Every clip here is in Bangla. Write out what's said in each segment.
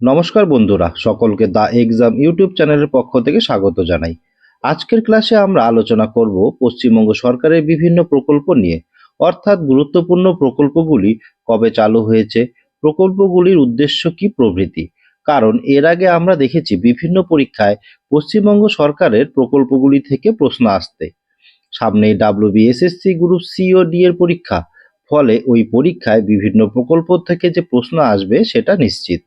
নমস্কার বন্ধুরা, সকলকে দা এক্সাম ইউটিউব চ্যানেলের পক্ষ থেকে স্বাগত জানাই। আজকের ক্লাসে আমরা আলোচনা করব পশ্চিমবঙ্গ সরকারের বিভিন্ন প্রকল্প নিয়ে। অর্থাৎ গুরুত্বপূর্ণ প্রকল্পগুলি কবে চালু হয়েছে, প্রকল্পগুলির উদ্দেশ্য কি প্রভৃতি? কারণ এর আগে আমরা দেখেছি বিভিন্ন পরীক্ষায় পশ্চিমবঙ্গ সরকারের প্রকল্পগুলি থেকে প্রশ্ন আসতে। সামনেই ডাব্লিউবিএসএসসি গ্রুপ সি ও ডি এর পরীক্ষা, ফলে ওই পরীক্ষায় বিভিন্ন প্রকল্প থেকে যে প্রশ্ন আসবে সেটা নিশ্চিত।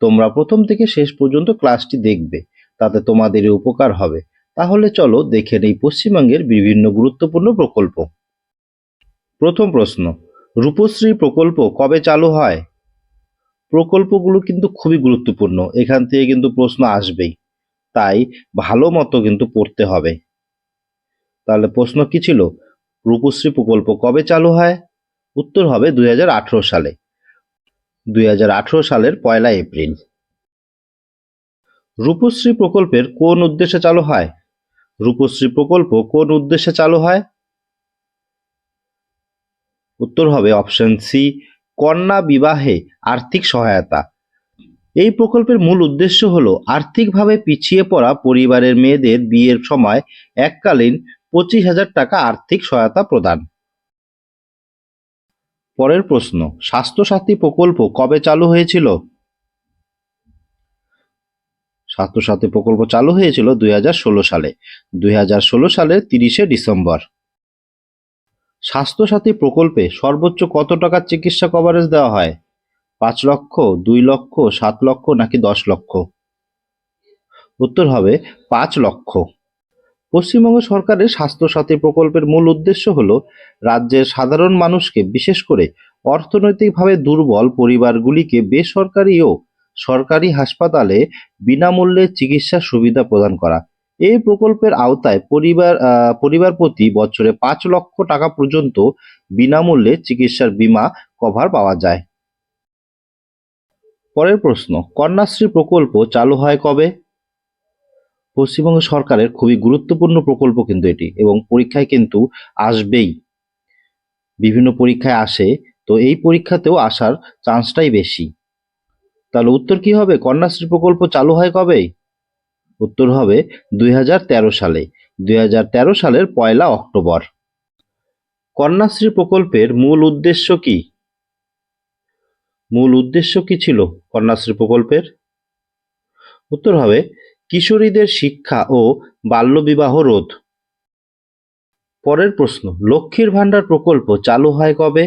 তোমরা প্রথম থেকে শেষ পর্যন্ত ক্লাসটি দেখবে, তাতে তোমাদের উপকার হবে। তাহলে চলো দেখে নেই পশ্চিমবঙ্গের বিভিন্ন গুরুত্বপূর্ণ প্রকল্প। প্রথম প্রশ্ন, রূপশ্রী প্রকল্প কবে চালু হয়? প্রকল্পগুলো কিন্তু খুবই গুরুত্বপূর্ণ, এখান থেকে কিন্তু প্রশ্ন আসবেই। তাই ভালো মতো কিন্তু পড়তে হবে। তাহলে প্রশ্ন কি ছিল? রূপশ্রী প্রকল্প কবে চালু হয়? উত্তর হবে দুই হাজার আঠারো সালে। দুই হাজার আঠারো সালের পয়লা এপ্রিল। রূপশ্রী প্রকল্পের কোন উদ্দেশ্যে চালু হয়? রূপশ্রী প্রকল্প কোন উদ্দেশ্যে চালু হয়? উত্তর হবে অপশন সি, কন্যা বিবাহে আর্থিক সহায়তা। এই প্রকল্পের মূল উদ্দেশ্য হল আর্থিকভাবে পিছিয়ে পড়া পরিবারের মেয়েদের বিয়ের সময় এককালীন পঁচিশ হাজার টাকা আর্থিক সহায়তা প্রদান। পরের প্রশ্ন, স্বাস্থ্যসাথী প্রকল্প কবে চালু হয়েছিল? স্বাস্থ্যসাথী প্রকল্প চালু হয়েছিল দুই হাজার ষোলো সালে। দুই হাজার ষোলো সালের তিরিশে ডিসেম্বর। স্বাস্থ্যসাথী প্রকল্পে সর্বোচ্চ কত টাকার চিকিৎসা কভারেজ দেওয়া হয়? পাঁচ লক্ষ, দুই লক্ষ, সাত লক্ষ নাকি দশ লক্ষ? উত্তর হবে পাঁচ লক্ষ। পশ্চিমবঙ্গ সরকারের স্বাস্থ্যসাথী প্রকল্পের মূল উদ্দেশ্য হল রাজ্যের সাধারণ মানুষকে, বিশেষ করে অর্থনৈতিকভাবে দুর্বল পরিবারগুলিকে বেসরকারি ও সরকারি হাসপাতালে বিনামূল্যে চিকিৎসার সুবিধা প্রদান করা। এই প্রকল্পের আওতায় পরিবার পরিবার প্রতি বছরে পাঁচ লক্ষ টাকা পর্যন্ত বিনামূল্যে চিকিৎসার বীমা কভার পাওয়া যায়। পরের প্রশ্ন, কন্যাশ্রী প্রকল্প চালু হয় কবে? পশ্চিমবঙ্গ সরকারের খুবই গুরুত্বপূর্ণ প্রকল্প কিন্তু এটি এবং পরীক্ষায় কিন্তু আসবেই। বিভিন্ন পরীক্ষায় আসে, তো এই পরীক্ষাতেও আসার চান্সটাই বেশি। তাহলে উত্তর কি হবে? কন্যাশ্রী প্রকল্প চালু হয় কবে? উত্তর হবে দুই হাজার তেরো সালে। দুই হাজার তেরো সালের পয়লা অক্টোবর। কন্যাশ্রী প্রকল্পের মূল উদ্দেশ্য কি? মূল উদ্দেশ্য কি ছিল কন্যাশ্রী প্রকল্পের? উত্তর হবে কিশোরীদের শিক্ষা ও বাল্যবিবাহ রোধ। পরের প্রশ্ন, লক্ষ্মীর ভান্ডার প্রকল্প চালু হয় কবে?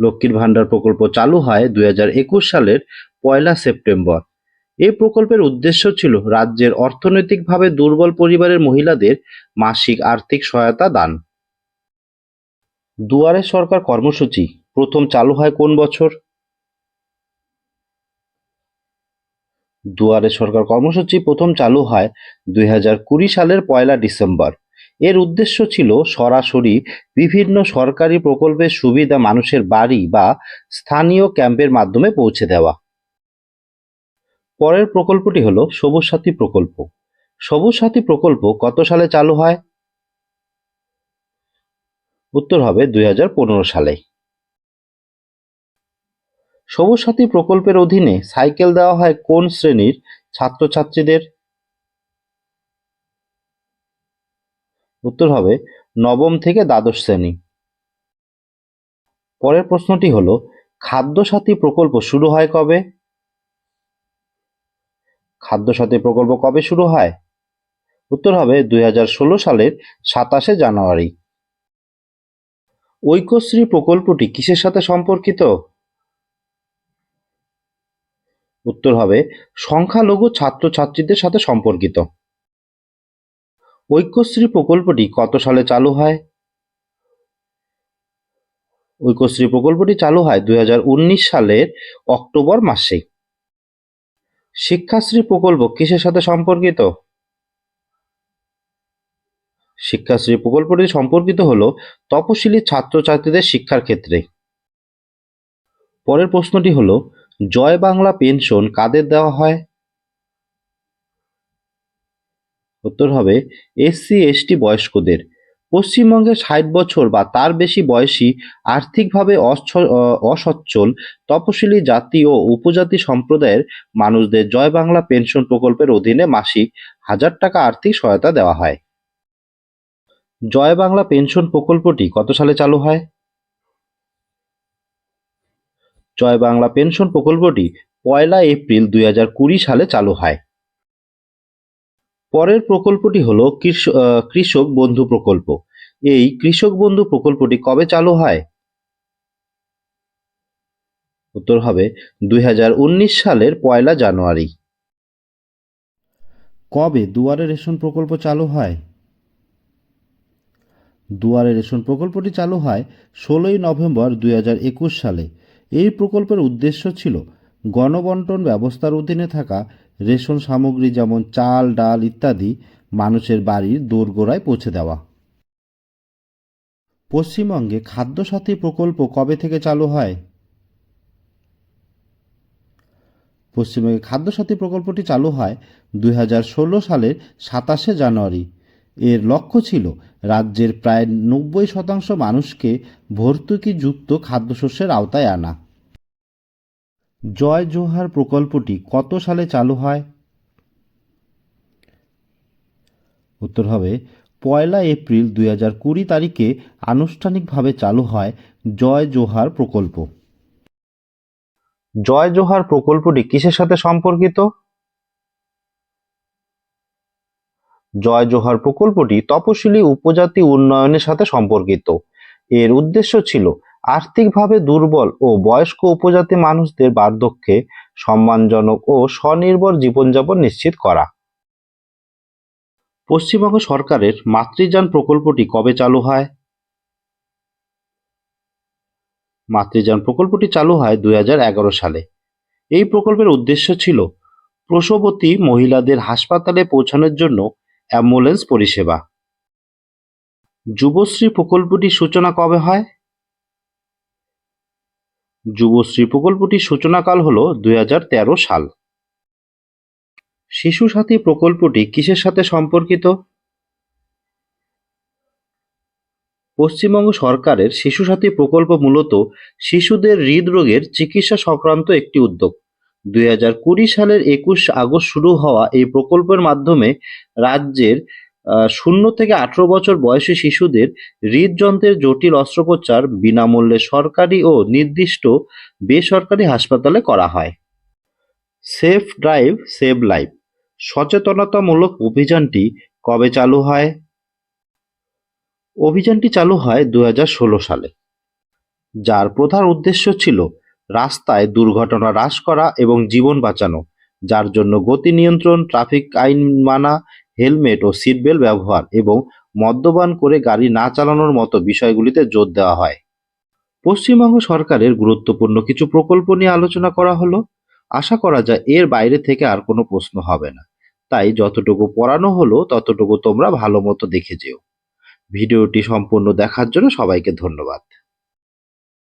লক্ষ্মীর ভান্ডার প্রকল্প চালু হয় দুই হাজার একুশ সালের পয়লা সেপ্টেম্বর। এই প্রকল্পের উদ্দেশ্য ছিল রাজ্যের অর্থনৈতিকভাবে দুর্বল পরিবারের মহিলাদের মাসিক আর্থিক সহায়তা দান। দুয়ারে সরকার কর্মসূচি, প্রথম চালু হয় কোন বছর? দুয়ারে সরকার কর্মসূচি প্রথম চালু হয় দুই সালের পয়লা ডিসেম্বর। এর উদ্দেশ্য ছিল সরাসরি বিভিন্ন সরকারি প্রকল্পের সুবিধা মানুষের বাড়ি বা স্থানীয় ক্যাম্পের মাধ্যমে পৌঁছে দেওয়া। পরের প্রকল্পটি হলো সবুজ সাথী প্রকল্প। সবুজ সাথী প্রকল্প কত সালে চালু হয়? উত্তর হবে দুই হাজার পনেরো সালে। সবুজ সাথী প্রকল্পের অধীনে সাইকেল দেওয়া হয় কোন শ্রেণির ছাত্রছাত্রীদের? উত্তর হবে, নবম থেকে দ্বাদশ শ্রেণি। পরের প্রশ্নটি হলো, খাদ্য সাথী প্রকল্প শুরু হয় কবে? খাদ্য সাথী প্রকল্প কবে শুরু হয়? উত্তর হবে, দুই হাজার ষোলো সালের সাতাশে জানুয়ারি। ঐক্যশ্রী প্রকল্পটি কিসের সাথে সম্পর্কিত? উত্তর হবে, সংখ্যালঘু ছাত্রছাত্রীদের সাথে সম্পর্কিত। ঐক্যশ্রী প্রকল্পটি কত সালে চালু হয়? ঐক্যশ্রী প্রকল্পটি চালু হয় দুই হাজার উনিশ সালের অক্টোবর মাসে। শিক্ষাশ্রী প্রকল্প কিসের সাথে সম্পর্কিত? শিক্ষাশ্রী প্রকল্পটি সম্পর্কিত হল তপশিলি ছাত্রছাত্রীদের শিক্ষার ক্ষেত্রে। পরের প্রশ্নটি হলো জয় বাংলা পেনশন কাদের দেওয়া হয়? উত্তর হবে, এসসি, এসটি বয়স্কদের। পশ্চিমবঙ্গে ষাট বছর বা তার বেশি বয়সী, আর্থিকভাবে অসচ্ছল, তপশিলি জাতি ও উপজাতি সম্প্রদায়ের মানুষদের জয় বাংলা পেনশন প্রকল্পের অধীনে মাসিক হাজার টাকা আর্থিক সহায়তা দেওয়া হয়। জয় বাংলা পেনশন প্রকল্পটি কত সালে চালু হয়? জয় বাংলা পেনশন প্রকল্পটি পয়লা এপ্রিল দুই হাজার কুড়ি সালে চালু হয়। পরের প্রকল্পটি হল কৃষ- কৃষক বন্ধু প্রকল্প। এই কৃষক বন্ধু প্রকল্পটি কবে চালু হয়? উত্তর হবে দুই হাজার উনিশ সালের পয়লা জানুয়ারি। কবে দুয়ারে রেশন প্রকল্প চালু হয়? দুয়ারে রেশন প্রকল্পটি চালু হয় ষোলোই নভেম্বর দুই হাজার একুশ সালে। এই প্রকল্পের উদ্দেশ্য ছিল গণবন্টন ব্যবস্থার অধীনে থাকা রেশন সামগ্রী যেমন চাল, ডাল ইত্যাদি মানুষের বাড়ির দোরগোড়ায় পৌঁছে দেওয়া। পশ্চিমবঙ্গে খাদ্যসাথী প্রকল্প কবে থেকে চালু হয়? পশ্চিমবঙ্গে খাদ্যসাথী প্রকল্পটি চালু হয় দুই হাজার ষোলো সালের সাতাশে জানুয়ারি। এর লক্ষ্য ছিল রাজ্যের প্রায় নব্বই শতাংশ মানুষকে ভর্তুকিযুক্ত খাদ্যশস্যের আওতায় আনা। জয় জোহার প্রকল্পটি কত সালে চালু হয়? উত্তর হবে, পয়লা এপ্রিল দুই হাজার কুড়ি তারিখে আনুষ্ঠানিকভাবে চালু হয় জয় জোহার প্রকল্প। জয় জোহার প্রকল্পটি কিসের সাথে সম্পর্কিত? জয় জোহার প্রকল্পটি তপশিলি উপজাতি উন্নয়নের সাথে সম্পর্কিত। এর উদ্দেশ্য ছিল আর্থিকভাবে দুর্বল ও বয়স্ক উপজাতি মানুষদের বার্ধক্যে সম্মানজনক ও স্বনির্ভর জীবনযাপন নিশ্চিত করা। পশ্চিমবঙ্গ সরকারের মাতৃযান প্রকল্পটি কবে চালু হয়? মাতৃযান প্রকল্পটি চালু হয় দুই হাজার এগারো সালে। এই প্রকল্পের উদ্দেশ্য ছিল প্রসবতী মহিলাদের হাসপাতালে পৌঁছানোর জন্য অ্যাম্বুলেন্স পরিষেবা। যুবশ্রী প্রকল্পটির সূচনা কবে হয়? যুবশ্রী প্রকল্পটির সূচনাকাল হল দুই হাজার তেরো সাল। শিশু সাথী প্রকল্পটি কিসের সাথে সম্পর্কিত? পশ্চিমবঙ্গ সরকারের শিশু সাথী প্রকল্প মূলত শিশুদের হৃদরোগের চিকিৎসা সংক্রান্ত একটি উদ্যোগ। দুই হাজার কুড়ি সালের একুশ আগস্ট শুরু হওয়া এই প্রকল্পের মাধ্যমে রাজ্যের শূন্য থেকে আঠারো বছর বয়সী শিশুদের হৃদযন্ত্রের জটিল অস্ত্রোপচার বিনামূল্যে সরকারি ও নির্দিষ্ট বেসরকারি হাসপাতালে করা হয়। সেফ ড্রাইভ, সেভ লাইফ, সচেতনতামূলক অভিযানটি কবে চালু হয়? অভিযানটি চালু হয় দুই হাজার ষোলো সালে। যার প্রধান উদ্দেশ্য ছিল রাস্তায় দুর্ঘটনা হ্রাস করা এবং জীবন বাঁচানো, যার জন্য গতি নিয়ন্ত্রণ, ট্রাফিক আইন মানা, হেলমেট ও সিট বেল্ট ব্যবহার এবং মদ্যপান করে গাড়ি না চালানোর মতো বিষয়গুলিতে জোর দেওয়া হয়। পশ্চিমবঙ্গ সরকারের গুরুত্বপূর্ণ কিছু প্রকল্প নিয়ে আলোচনা করা হলো। আশা করা যায় এর বাইরে থেকে আর কোনো প্রশ্ন হবে না। তাই যতটুকু পড়ানো হলো, ততটুকু তোমরা ভালো মতো দেখে যেও। ভিডিওটি সম্পূর্ণ দেখার জন্য সবাইকে ধন্যবাদ।